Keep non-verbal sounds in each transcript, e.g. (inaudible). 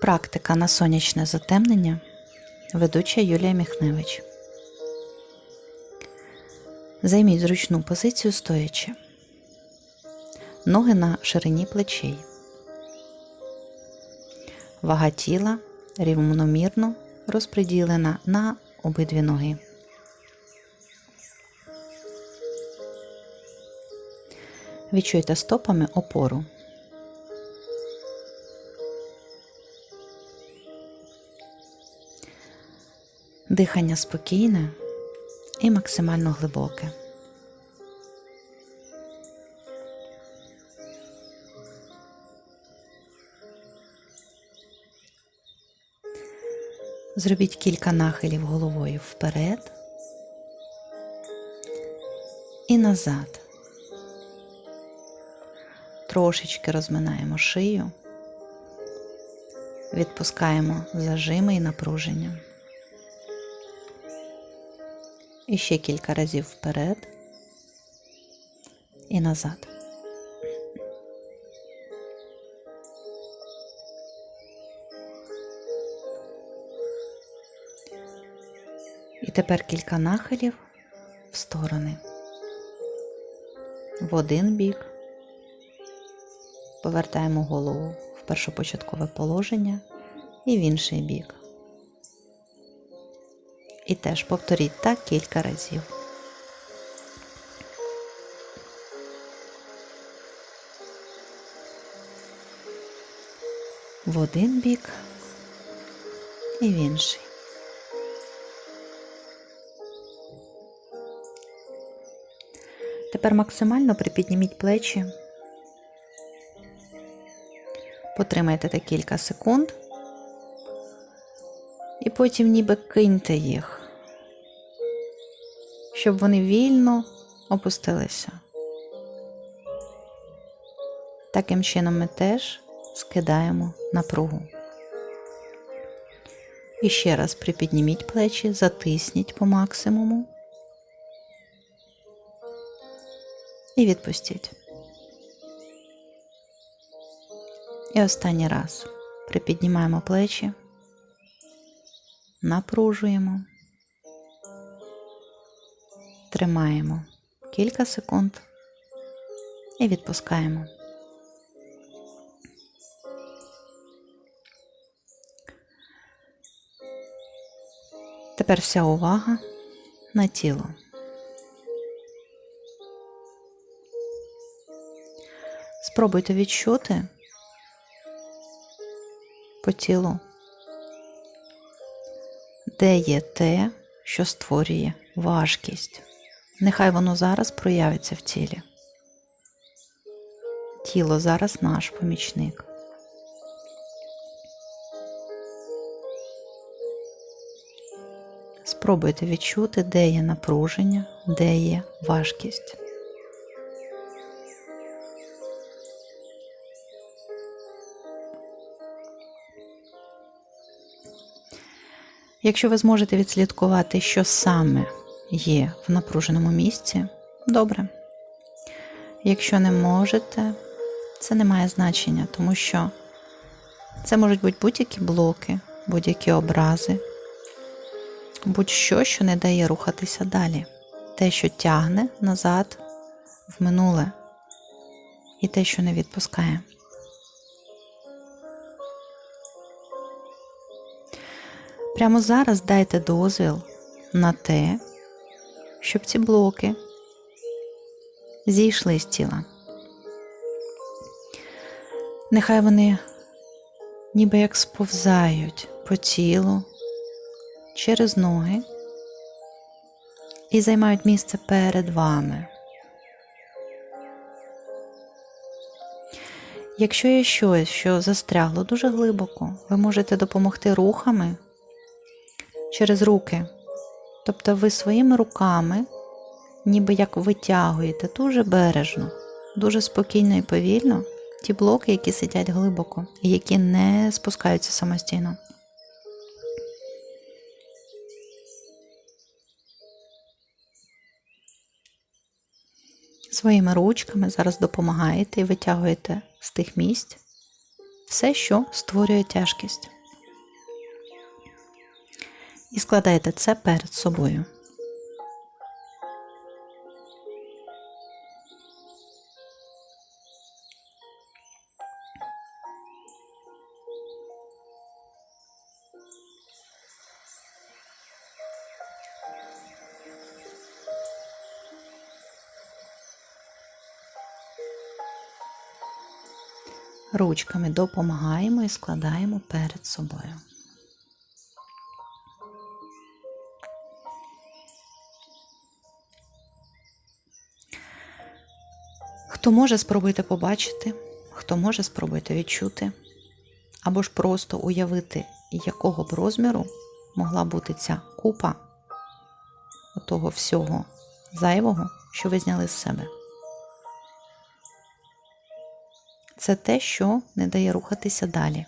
Практика на сонячне затемнення. Ведуча Юлія Міхневич. Займіть зручну позицію стоячи. Ноги на ширині плечей. Вага тіла рівномірно розподілена на обидві ноги. Відчуйте стопами опору. Дихання спокійне і максимально глибоке. Зробіть кілька нахилів головою вперед і назад. Трошечки розминаємо шию, відпускаємо зажими і напруження. І ще кілька разів вперед і назад. І тепер кілька нахилів в сторони. В один бік. Повертаємо голову в першопочаткове положення і в інший бік. І теж повторіть так кілька разів. В один бік і в інший. Тепер максимально припідніміть плечі. Потримайте так кілька секунд. І потім ніби киньте їх, щоб вони вільно опустилися. Таким чином ми теж скидаємо напругу. І ще раз припідніміть плечі, затисніть по максимуму і відпустіть. І останній раз припіднімаємо плечі, напружуємо, тримаємо кілька секунд і відпускаємо. Тепер вся увага на тіло. Спробуйте відчути по тілу, де є те, що створює важкість. Нехай воно зараз проявиться в тілі. Тіло зараз наш помічник. Спробуйте відчути, де є напруження, де є важкість. Якщо ви зможете відслідкувати, що саме є в напруженому місці, добре. Якщо не можете, це не має значення, тому що це можуть бути будь-які блоки, будь-які образи, будь-що, що не дає рухатися далі. Те, що тягне назад в минуле, і те, що не відпускає. Прямо зараз дайте дозвіл на те, щоб ці блоки зійшли з тіла. Нехай вони ніби як сповзають по тілу через ноги і займають місце перед вами. Якщо є щось, що застрягло дуже глибоко, ви можете допомогти рухами через руки. Тобто ви своїми руками, ніби як витягуєте дуже бережно, дуже спокійно і повільно ті блоки, які сидять глибоко і які не спускаються самостійно. Своїми ручками зараз допомагаєте і витягуєте з тих місць, все, що створює тяжкість. І складаєте це перед собою. Ручками допомагаємо і складаємо перед собою. Хто може спробуйте побачити, хто може спробуйте відчути, або ж просто уявити, якого б розміру могла бути ця купа того всього зайвого, що ви зняли з себе. Це те, що не дає рухатися далі.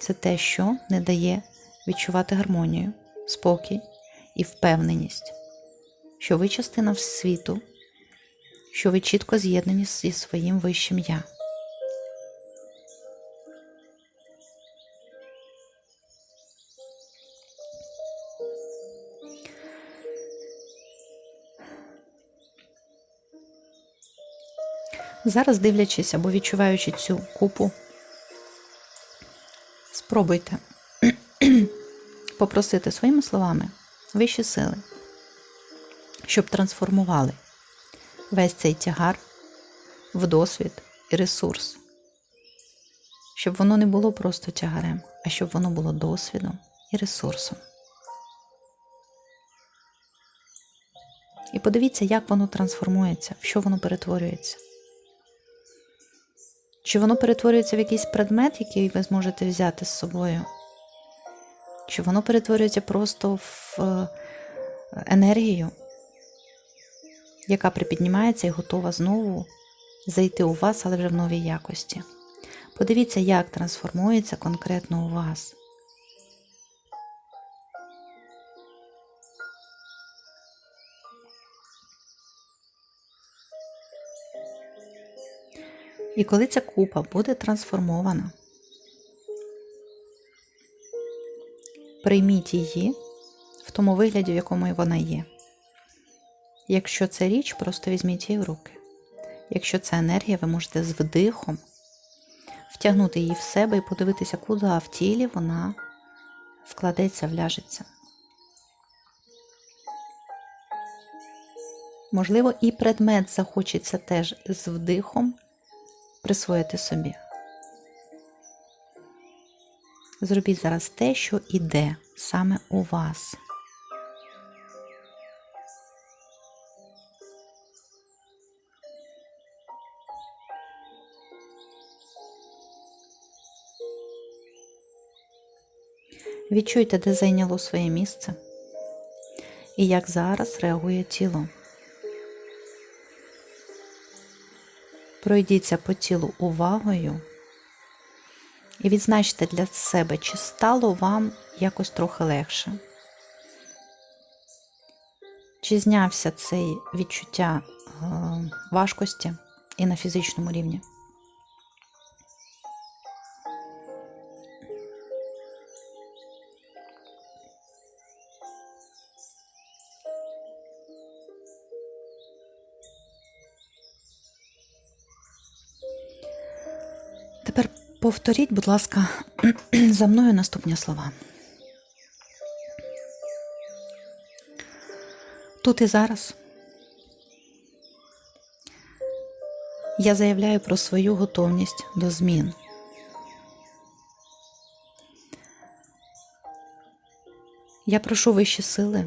Це те, що не дає відчувати гармонію, спокій і впевненість, що ви частина світу, що ви чітко з'єднані зі своїм вищим я. Зараз, дивлячись або відчуваючи цю купу, спробуйте (clears throat) попросити своїми словами вищі сили, щоб трансформували весь цей тягар в досвід і ресурс, щоб воно не було просто тягарем, а щоб воно було досвідом і ресурсом. І подивіться, як воно трансформується, в що воно перетворюється. Чи воно перетворюється в якийсь предмет, який ви зможете взяти з собою? Чи воно перетворюється просто в е, енергію, яка припіднімається і готова знову зайти у вас, але вже в новій якості? Подивіться, як трансформується конкретно у вас. І коли ця купа буде трансформована, прийміть її в тому вигляді, в якому вона є. Якщо це річ, просто візьміть її в руки. Якщо це енергія, ви можете з вдихом втягнути її в себе і подивитися, куди в тілі вона вкладеться, вляжеться. Можливо, і предмет захочеться теж з вдихом присвоїти собі. Зробіть зараз те, що іде саме у вас. Відчуйте, де зайняло своє місце і як зараз реагує тіло. Пройдіться по тілу увагою і відзначте для себе, чи стало вам якось трохи легше. Чи знявся цей відчуття е, важкості і на фізичному рівні? Повторіть, будь ласка, (clears throat) за мною наступні слова. Тут і зараз я заявляю про свою готовність до змін. Я прошу вищі сили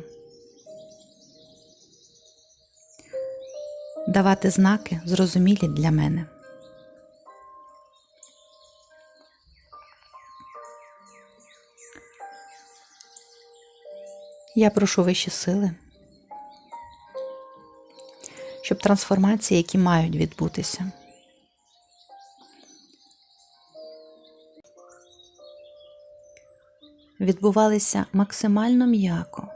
давати знаки зрозумілі для мене. Я прошу вищі сили, щоб трансформації, які мають відбутися, відбувалися максимально м'яко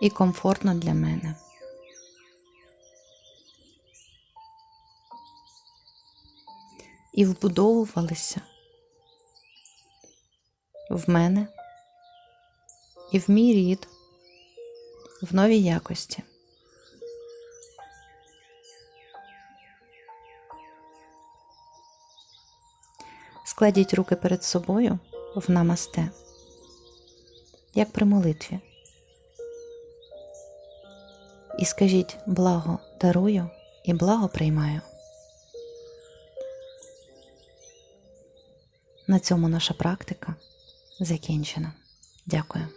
і комфортно для мене. і вбудовувалися в мене і в мій рід в новій якості. Складіть руки перед собою в намасте, як при молитві. І скажіть благо дарую і благо приймаю. На цьому наша практика закінчена. Дякую.